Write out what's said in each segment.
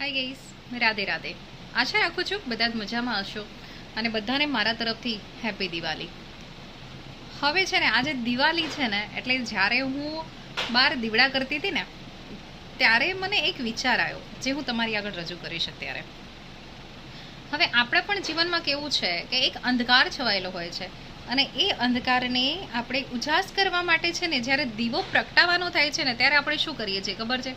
હાય ગઈસ રાધે રાધે. આશા રાખું છું બધા જ મજામાં હશો અને બધાને મારા તરફથી હેપી દિવાળી હવે છે ને આજે દિવાળી છે ને, એટલે જ્યારે હું બહાર દીવડા કરતી હતી ને, ત્યારે મને એક વિચાર આવ્યો, જે હું તમારી આગળ રજૂ કરીશ અત્યારે હવે આપણા પણ જીવનમાં કેવું છે કે એક અંધકાર છવાયેલો હોય છે. અને એ અંધકારને આપણે ઉજાસ કરવા માટે છે ને, જ્યારે દીવો પ્રગટાવવાનો થાય છે ને, ત્યારે આપણે શું કરીએ છીએ ખબર છે?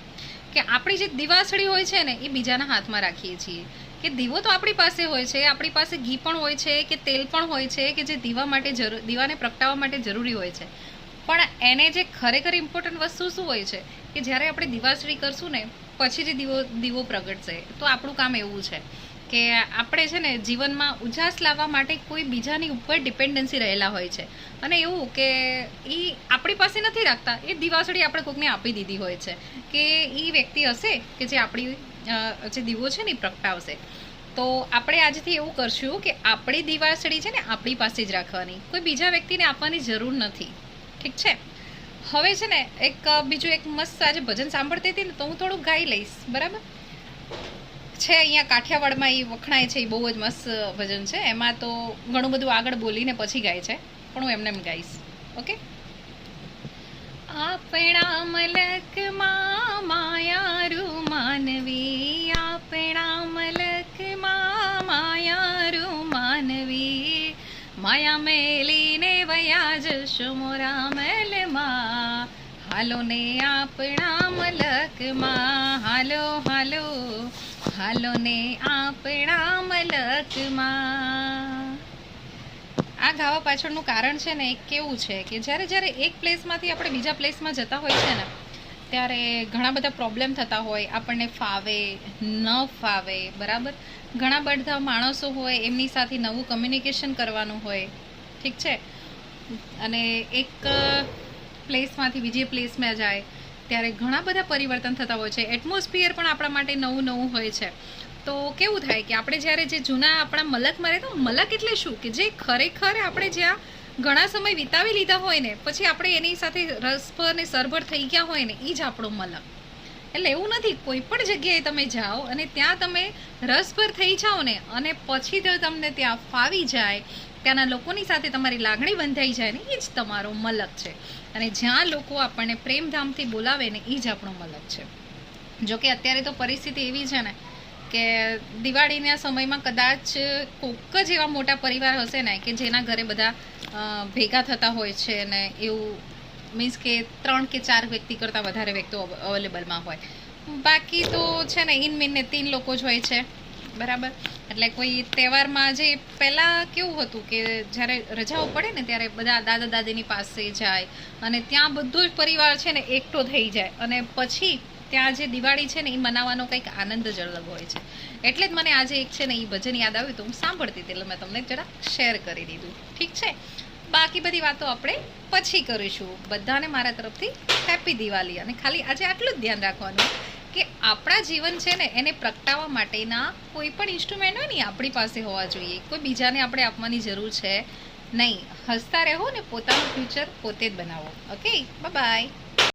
કે આપણી જે દિવાસળી હોય છે ને, એ બીજાના હાથમાં રાખીએ છીએ. કે દીવો તો આપણી પાસે હોય છે, આપણી પાસે ઘી પણ હોય છે, કે તેલ પણ હોય છે, કે જે દીવા માટે જરૂર દીવાને પ્રગટાવવા માટે જરૂરી હોય છે. પણ એને જે ખરેખર ઇમ્પોર્ટન્ટ વસ્તુ શું હોય છે? કે જ્યારે આપણે દિવાસળી કરશું ને, પછી જે દીવો દીવો પ્રગટશે, તો આપણું કામ એવું છે. કે આપણે છે ને જીવનમાં ઉજાસ લાવવા માટે કોઈ બીજાની ઉપર ડિપેન્ડન્સી રહેલા હોય છે. અને એવું કે એ આપણી પાસે નથી રાખતા, એ દિવાસળી આપણે કોઈકને આપી દીધી હોય છે. કે એ વ્યક્તિ હશે કે જે આપણી જે દીવો છે ને એ પ્રગટાવશે. તો આપણે આજથી એવું કરશું કે આપણી દિવાસળી છે ને આપણી પાસે જ રાખવાની. કોઈ બીજા વ્યક્તિને આપવાની જરૂર નથી. ઠીક છે? હવે છે ને એક, બીજું એક મસ્ત આજે ભજન સાંભળતી હતી ને તો હું થોડું ગાઈ લઈશ. બરાબર? છે, અહીંયા કાઠિયાવાડમાં એ વખણાય છે એ બહુ જ મસ્ત ભજન છે. એમાં તો ઘણું બધું આગળ બોલીને પછી ગાય છે, પણ હું એમને એમ ગાઈશ. ઓકે? આપણા મલકમાં માયારું માનવી, આપણા મલકમાં માયારું માનવી. માયા મેલીને વયા જશો મોરા મલમાં. હાલો ને આપણા મલકમાં હાલો હાલો ને આપણા મલકમાં. આ ગાવા પાછળનું કારણ છે ને, એક કેવું છે કે જ્યારે જ્યારે એક પ્લેસમાંથી આપણે બીજા પ્લેસમાં જતા હોય છે ને, ત્યારે ઘણા બધા પ્રોબ્લેમ થતા હોય, આપણને ફાવે, ન ફાવે, બરાબર? ઘણા બધા માણસો હોય, એમની સાથે નવું કમ્યુનિકેશન કરવાનું હોય, ઠીક છે? અને એક પ્લેસમાંથી બીજી પ્લેસમાં જાય ત્યારે ઘણા બધા પરિવર્તન થતા હોય છે. એટમોસ્ફિયર પણ આપણા માટે નવું નવું હોય છે. તો કેવું થાય કે આપણે જ્યારે જે જૂના આપણા મલક મરે, તો મલક એટલે શું? કે જે ખરેખર આપણે જ્યાં ઘણા સમય વિતાવી લીધા હોય ને, પછી આપણે એની સાથે રસભર ને સરભર થઈ ગયા હોય ને એ જ આપણો મલક. એટલે એવું નથી, કોઈ પણ જગ્યાએ તમે જાઓ અને ત્યાં તમે રસભર થઈ જાઓ ને, અને પછી જો તમને ત્યાં ફાવી જાય ત્યાંના લોકોની સાથે તમારી લાગણી બંધાઈ જાય ને, એ જ તમારો મલક છે. અને જ્યાં લોકો આપણને પ્રેમધામથી બોલાવે ને, એ જ આપણો મલક છે. જો કે અત્યારે તો પરિસ્થિતિ એવી છે ને, કે દિવાળીના સમયમાં કદાચ કોક જ એવા મોટા પરિવાર હશે ને, કે જેના ઘરે બધા ભેગા થતા હોય છે ને, એવું મીન્સ કે ત્રણ કે ચાર વ્યક્તિ કરતાં વધારે વ્યક્તિઓ અવેલેબલમાં હોય. બાકી તો છે ને, ઇન મીનને તીન લોકો જ હોય છે. બરાબર? એટલે કોઈ તહેવારમાં જે પહેલાં કેવું હતું કે જ્યારે રજાઓ પડે ને ત્યારે બધા દાદા દાદીની પાસે જાય અને ત્યાં બધો જ પરિવાર છે ને એકઠો થઈ જાય. અને પછી ત્યાં જે દિવાળી છે ને એ મનાવવાનો કંઈક આનંદ જ અલગ હોય છે. એટલે જ મને આજે એક છે ને એ ભજન યાદ આવ્યું તો હું સાંભળતી હતી એટલે મેં તમને જરા શેર કરી દીધું. ઠીક છે? બાકી બધી વાતો આપણે પછી કરીશું. બધાને મારા તરફથી હેપી દિવાળી અને ખાલી આજે આટલું જ ધ્યાન રાખવાનું. કે આપણા જીવન છે ને, એને પ્રગટાવવા માટેના કોઈ પણ ઇન્સ્ટ્રુમેન્ટ હોય ને આપણી પાસે હોવા જોઈએ. કોઈ બીજાને આપણે આપવાની જરૂર છે નહીં. હસતા રહો ને પોતાનું ફ્યુચર પોતે જ બનાવો. Okay bye